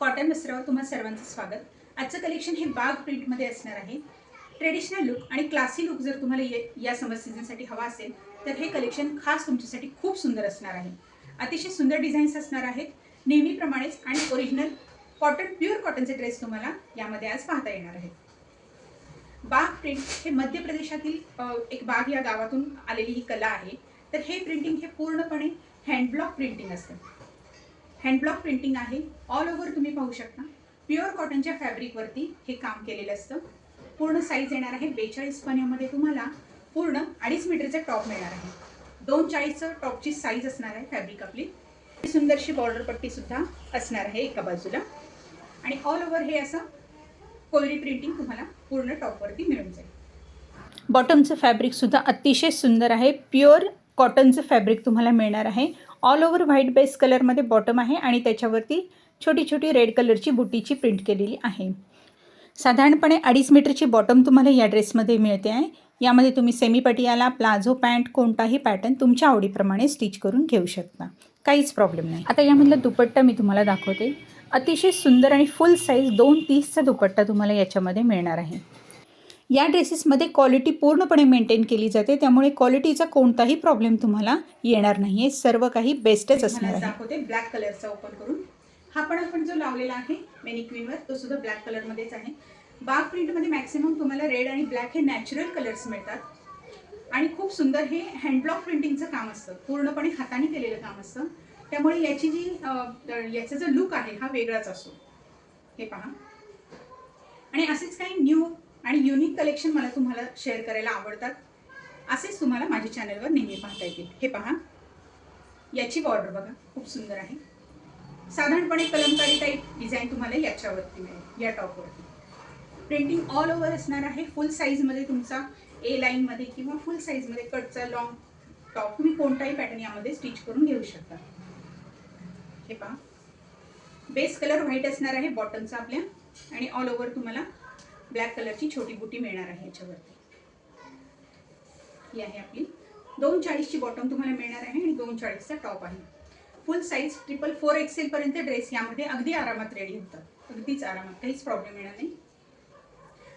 Cotton वस्त्रावर तुम्हा सर्वांचं स्वागत. आजचं कलेक्शन हे बाग प्रिंटमध्ये असणार आहे. ट्रेडिशनल लुक आणि क्लासी लुक जर तुम्हाला ये या समर सीझनसाठी हवा असेल तर हे कलेक्शन खास तुमच्यासाठी खूप सुंदर असणार आहे. अतिशय सुंदर डिझाईन्स असणार आहेत. नेहमीप्रमाणेच आणि ओरिजिनल कॉटन प्युअर कॉटनचे ड्रेस तुम्हाला यामध्ये आज पाहता येणार आहेत. बाग प्रिंट हे मध्य प्रदेशातील एक बाग या गावातून आलेली ही कला आहे. तर हे प्रिंटिंग हे पूर्णपणे हँडब्लॉक प्रिंटिंग असतं. हँडब्लॉक प्रिंटिंग आहे. ऑल ओव्हर तुम्ही पाहू शकता. प्युअर कॉटनच्या फॅब्रिकवरती हे काम केलेलं असतं. पूर्ण साईज येणार आहे. बेचाळीस पन्यामध्ये तुम्हाला पूर्ण अडीच मीटरचा टॉप मिळणार आहे. दोन चाळीसचं टॉपची साईज असणार आहे फॅब्रिक आपली. सुंदरशी बॉर्डर पट्टी सुद्धा असणार आहे एका बाजूला. आणि ऑल ओव्हर हे असं कोयरी प्रिंटिंग तुम्हाला पूर्ण टॉपवरती मिळून जाईल. बॉटमचं फॅब्रिकसुद्धा अतिशय सुंदर आहे. प्युअर कॉटनचं फॅब्रिक तुम्हाला मिळणार आहे. ऑल ओव्हर व्हाईट बेस कलरमध्ये बॉटम आहे आणि त्याच्यावरती छोटी छोटी रेड कलरची बुटीची प्रिंट केलेली आहे. साधारणपणे अडीच मीटरची बॉटम तुम्हाला या ड्रेसमध्ये मिळते आहे. यामध्ये तुम्ही सेमी पटियाला प्लाझो पॅन्ट कोणताही पॅटर्न तुमच्या आवडीप्रमाणे स्टिच करून घेऊ शकता. काहीच प्रॉब्लेम नाही. आता यामधला दुपट्टा मी तुम्हाला दाखवते. अतिशय सुंदर आणि फुल साईज दोन तीसचा दुपट्टा तुम्हाला याच्यामध्ये मिळणार आहे. या ड्रेसेसमध्ये क्वालिटी पूर्णपणे मेंटेन केली जाते. त्यामुळे क्वालिटीचा कोणताही प्रॉब्लेम तुम्हाला येणार नाही आहे सर्व काही बेस्टच असणार आहे. दाखवते ब्लॅक कलरचा ओपन करून. हा पण आपण जो लावलेला आहे मेनिक्विनवर तो सुद्धा ब्लॅक कलरमध्येच आहे. बाग प्रिंटमध्ये मॅक्सिमम तुम्हाला रेड आणि ब्लॅक हे नॅचरल कलर्स मिळतात. आणि खूप सुंदर हे हँडब्लॉक प्रिंटिंगचं काम असतं. पूर्णपणे हाताने केलेलं काम असतं. त्यामुळे याची जी याचा जो लुक आहे हा वेगळाच असतो. हे पहा. आणि असेच काही न्यू आणि युनिक कलेक्शन मला तुम्हाला शेअर करायला आवडतात. असेच तुम्हाला माझ्या चॅनलवर नेहमी पाहता येतील. हे पहा. याची बॉर्डर बघा. खूप सुंदर आहे. साधारणपणे कलमकारी टाईप डिझाईन तुम्हाला याच्यावरती मिळेल. या टॉपवरती प्रिंटिंग ऑल ओव्हर असणार आहे. फुल साईजमध्ये तुमचा ए लाईनमध्ये किंवा फुल साईजमध्ये कटचा लॉंग टॉप तुम्ही कोणताही पॅटर्न यामध्ये स्टिच करून घेऊ शकता. हे पहा. बेस कलर व्हाईट असणार आहे. बॉटमचा आपल्या. आणि ऑल ओव्हर तुम्हाला ब्लॅक कलरची छोटी बुटी मिळणार आहे याच्यावरती. ही आहे आपली. दोन चाळीसची बॉटम तुम्हाला मिळणार आहे आणि दोन चाळीसचा टॉप आहे. Full size triple four XL पर्यंत ड्रेस यामध्ये अगदी आरामात रेडी होतात अगदीच आरामात. काहीच प्रॉब्लेम येणार नाही.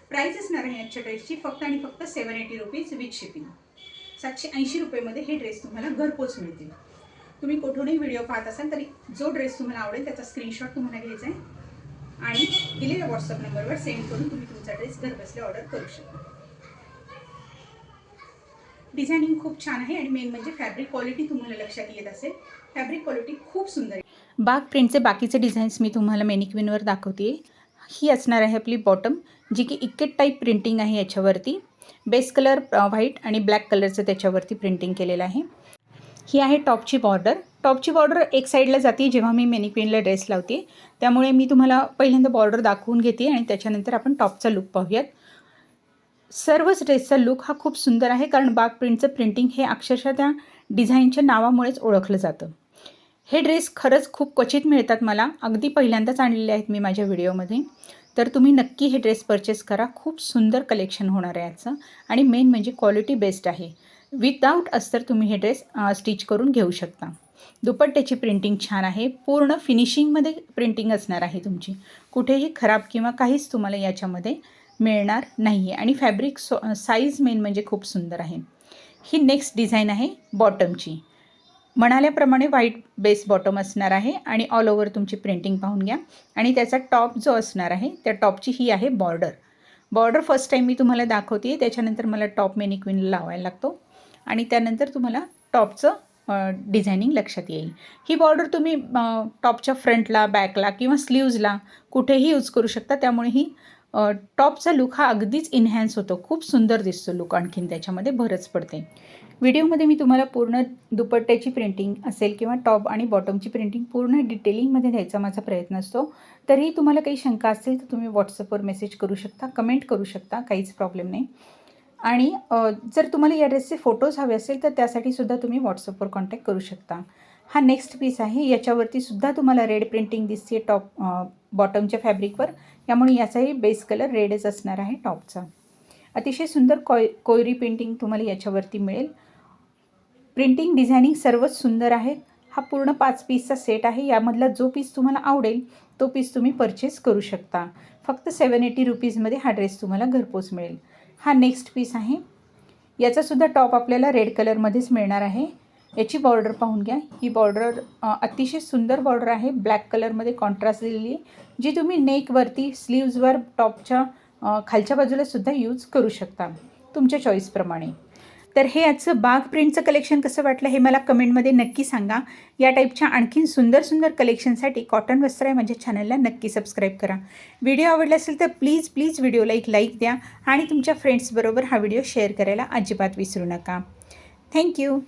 प्राईस असणार आहे याच्या ड्रेसची फक्त आणि फक्त seven eighty rupees with shipping सातशे ऐंशी रुपयेमध्ये हे ड्रेस तुम्हाला घरपोच मिळतील. तुम्ही कुठूनही व्हिडिओ पाहत असाल तरी जो ड्रेस तुम्हाला आवडेल त्याचा स्क्रीनशॉट तुम्हाला घ्यायचा आहे. आणि दिलेल्या व्हॉट्सअप नंबरवर सेंड करून तुम्ही तुमचा ड्रेस घरबसल्या ऑर्डर करू शकता. डिझायनिंग खूप छान आहे आणि मेन म्हणजे फॅब्रिक क्वालिटी तुम्हाला लक्षात येत असेल. फॅब्रिक क्वालिटी खूप सुंदर आहे. बाग प्रिंटचे बाकीचे डिझाईन्स मी तुम्हाला मेनिक्विनवर दाखवते ही असणार आहे आपली बॉटम जी की इकेट टाईप प्रिंटिंग आहे याच्यावरती. बेस कलर व्हाईट आणि ब्लॅक कलरचं त्याच्यावरती प्रिंटिंग केलेलं आहे. ही आहे टॉपची बॉर्डर. टॉपची बॉर्डर एक साईडला जाते जेव्हा मी मेनिक्विनला ड्रेस लावते. त्यामुळे मी तुम्हाला पहिल्यांदा बॉर्डर दाखवून घेते आणि त्याच्यानंतर आपण टॉपचा लुक पाहूयात. सर्वच ड्रेसचा लुक हा खूप सुंदर आहे कारण बाग प्रिंटचं प्रिंटिंग हे अक्षरशः त्या डिझाईनच्या नावामुळेच ओळखलं जातं. हे ड्रेस खरंच खूप क्वचित मिळतात मला. अगदी पहिल्यांदाच आणलेले आहेत मी माझ्या व्हिडिओमध्ये. तर तुम्ही नक्की हे ड्रेस परचेस करा. खूप सुंदर कलेक्शन होणार आहे याचं. आणि मेन म्हणजे क्वालिटी बेस्ट आहे. विदाऊट अस्तर तुम्ही हे ड्रेस स्टिच करून घेऊ शकता. दुपट्ट्याची प्रिंटिंग छान आहे. पूर्ण फिनिशिंगमध्ये प्रिंटिंग असणार आहे तुमची. कुठेही खराब किंवा काहीच तुम्हाला याच्यामध्ये मिळणार नाही आहे आणि फॅब्रिक सो साईज मेन म्हणजे खूप सुंदर आहे. ही नेक्स्ट डिझाईन आहे बॉटमची म्हणाल्याप्रमाणे व्हाईट बेस बॉटम असणार आहे आणि ऑल ओव्हर तुमची प्रिंटिंग पाहून घ्या. आणि त्याचा टॉप जो असणार आहे त्या टॉपची ही आहे बॉर्डर बॉर्डर फर्स्ट टाईम मी तुम्हाला दाखवते त्याच्यानंतर मला टॉप मेनिक्विन लावायला लागतो. आणि त्यानंतर तुम्हाला टॉपचं डिझायनिंग लक्षात येईल. ही बॉर्डर तुम्ही टॉपच्या फ्रंटला बॅकला किंवा स्लीव्जला कुठेही यूज करू शकता. त्यामुळे ही टॉपचा लुक हा अगदीच इन्हॅन्स होतो. खूप सुंदर दिसतो लुक आणखीन त्याच्यामध्ये भरच पडते. व्हिडिओमध्ये मी तुम्हाला पूर्ण दुपट्ट्याची प्रिंटिंग असेल किंवा टॉप आणि बॉटमची प्रिंटिंग पूर्ण डिटेलिंगमध्ये द्यायचा माझा प्रयत्न असतो. तरीही तुम्हाला काही शंका असतील तर तुम्ही व्हॉट्सअपवर मेसेज करू शकता कमेंट करू शकता काहीच प्रॉब्लेम नाही. आणि जर तुम्हाला या ड्रेसचे फोटोज हवे असेल तर त्यासाठी सुद्धा तुम्ही व्हॉट्सअपवर कॉन्टॅक्ट करू शकता. हा नेक्स्ट पीस आहे. याच्यावरती सुद्धा तुम्हाला रेड प्रिंटिंग दिसते टॉप बॉटमच्या फॅब्रिकवर त्यामुळे याचाही बेस कलर रेडच असणार आहे टॉपचा अतिशय सुंदर कोय कोयरी पेंटिंग तुम्हाला याच्यावरती मिळेल. प्रिंटिंग डिझायनिंग सर्वच सुंदर आहेत हा पूर्ण पाच पीसचा सेट आहे. यामधला जो पीस तुम्हाला आवडेल तो पीस तुम्ही परचेस करू शकता. फक्त सेवन एटी रुपीजमध्ये हा ड्रेस तुम्हाला घरपोच मिळेल. हा नेक्स्ट पीस आहे. याचासुद्धा टॉप आपल्याला रेड कलरमध्येच मिळणार आहे. याची बॉर्डर पाहून घ्या. ही बॉर्डर अतिशय सुंदर बॉर्डर आहे. ब्लॅक कलरमध्ये कॉन्ट्रास्ट दिलेली जी तुम्ही नेकवरती स्लीव्जवर टॉपच्या खालच्या बाजूला सुद्धा यूज करू शकता. तुमच्या चॉईसप्रमाणे तर हे आजचं बाग प्रिंटचं कलेक्शन कसं वाटलं हे मला कमेंटमध्ये नक्की सांगा. या टाईपच्या आणखीन सुंदर सुंदर कलेक्शनसाठी कॉटन वस्त्र आहे माझ्या चॅनलला नक्की सबस्क्राईब करा. व्हिडिओ आवडला असेल तर प्लीज प्लीज व्हिडिओला एक लाईक द्या आणि तुमच्या फ्रेंड्सबरोबर हा व्हिडिओ शेअर करायला अजिबात विसरू नका. थँक्यू